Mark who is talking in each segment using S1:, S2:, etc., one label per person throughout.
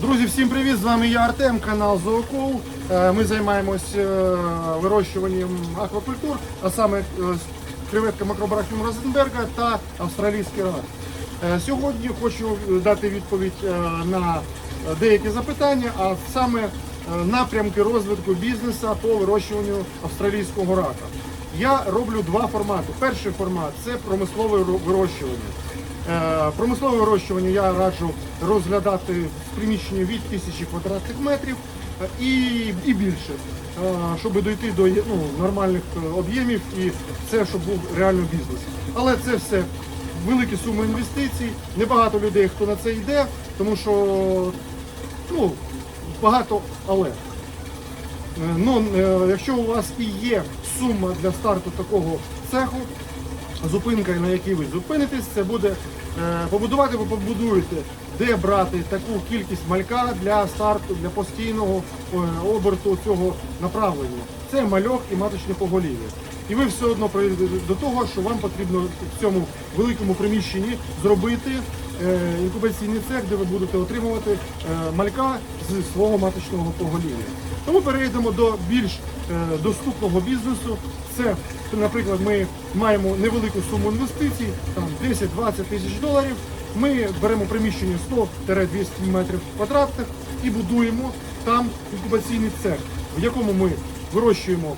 S1: Друзі, всім привіт! З вами я Артем, канал Зоокул. Е, Ми займаємось е, вирощуванням аквакультур, а саме е, креветка макробрахіум Розенберга та австралійський рак. Сьогодні хочу дати відповідь на деякі запитання, а саме напрямки розвитку бізнесу по вирощуванню австралійського рака. Я роблю два формати. Перший формат це промислове вирощування. Е, Промислове вирощування я раджу розглядати в приміщенні від тисячі квадратних метрів е, і, і більше, е, щоб дойти до ну, нормальних об'ємів і це, щоб був реально бізнес. Але це все великі суми інвестицій, небагато людей, хто на це йде, тому що ну, багато але. Ну, якщо у вас і є сума для старту такого цеху, зупинка, на якій ви зупинитесь, це буде е, побудувати, ви побудуєте, де брати таку кількість малька для старту, для постійного е, оберту цього направлення. Це мальок і маточне поголів'я. І ви все одно прийдете до того, що вам потрібно в цьому великому приміщенні зробити інкубаційний цех, де ви будете отримувати е, малька з свого маточного поголів'я. Тому перейдемо до більш е, доступного бізнесу. Це, наприклад, ми маємо невелику суму інвестицій, там 10-20 тисяч доларів. Ми беремо приміщення 100-200 метрів квадратних і будуємо там інкубаційний цех, в якому ми вирощуємо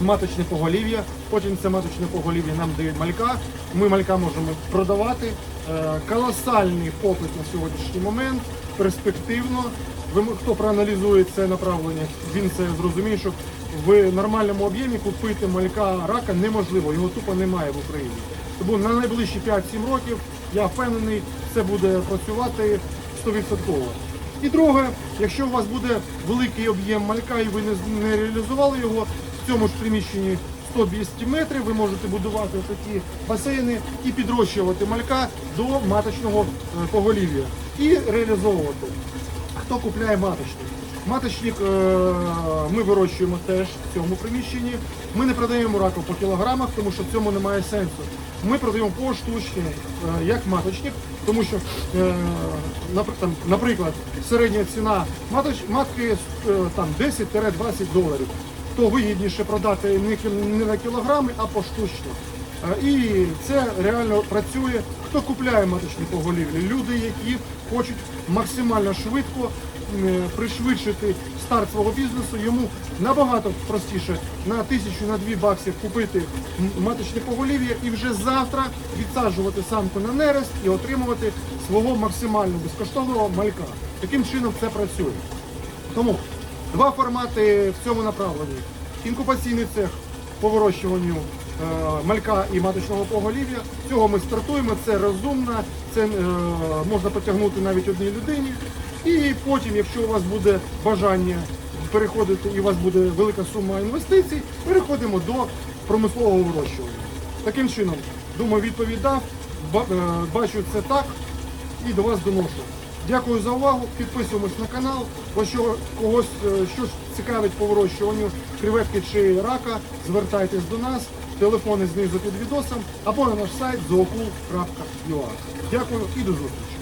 S1: маточне поголів'я. Потім це маточне поголів'я нам дає малька. Ми малька можемо продавати. Е, Колосальний попит на сьогоднішній момент, перспективно. Хто проаналізує це направлення, він це зрозуміє, що в нормальному об'ємі купити малька рака неможливо, його тупо немає в Україні. Тому на найближчі 5-7 років я впевнений, це буде працювати 100%. І друге, якщо у вас буде великий об'єм малька і ви не реалізували його в цьому ж приміщенні 100-200 метрів, ви можете будувати такі басейни і підрощувати малька до маточного е, поголів'я і реалізовувати. Хто купляє маточник? Маточник е, ми вирощуємо теж в цьому приміщенні. Ми не продаємо раку по кілограмах, тому що в цьому немає сенсу. Ми продаємо поштучно, е, як маточник, тому що, наприклад, середня ціна матки е, 10-20 доларів. То вигідніше продати не, на кілограми, а поштучно. І це реально працює. Хто купляє маточні поголів'я? Люди, які хочуть максимально швидко пришвидшити старт свого бізнесу, йому набагато простіше на тисячу на дві баксів купити м- маточне поголів'я і вже завтра відсаджувати самку на нерест і отримувати свого максимально безкоштовного малька. Таким чином це працює. Тому два формати в цьому направленні. Інкубаційний цех по вирощуванню е, малька і маточного поголів'я. Цього ми стартуємо, це розумно, це е, можна потягнути навіть одній людині. І потім, якщо у вас буде бажання переходити і у вас буде велика сума інвестицій, переходимо до промислового вирощування. Таким чином, думаю, відповідь дав. Ба- е, Бачу це так і до вас доношу. Дякую за увагу. Підписуємось на канал. Якщо когось е, щось цікавить по вирощуванню креветки чи рака, звертайтесь до нас. Телефони знизу під відосом або на наш сайт zookul.ua. Дякую і до зустрічі.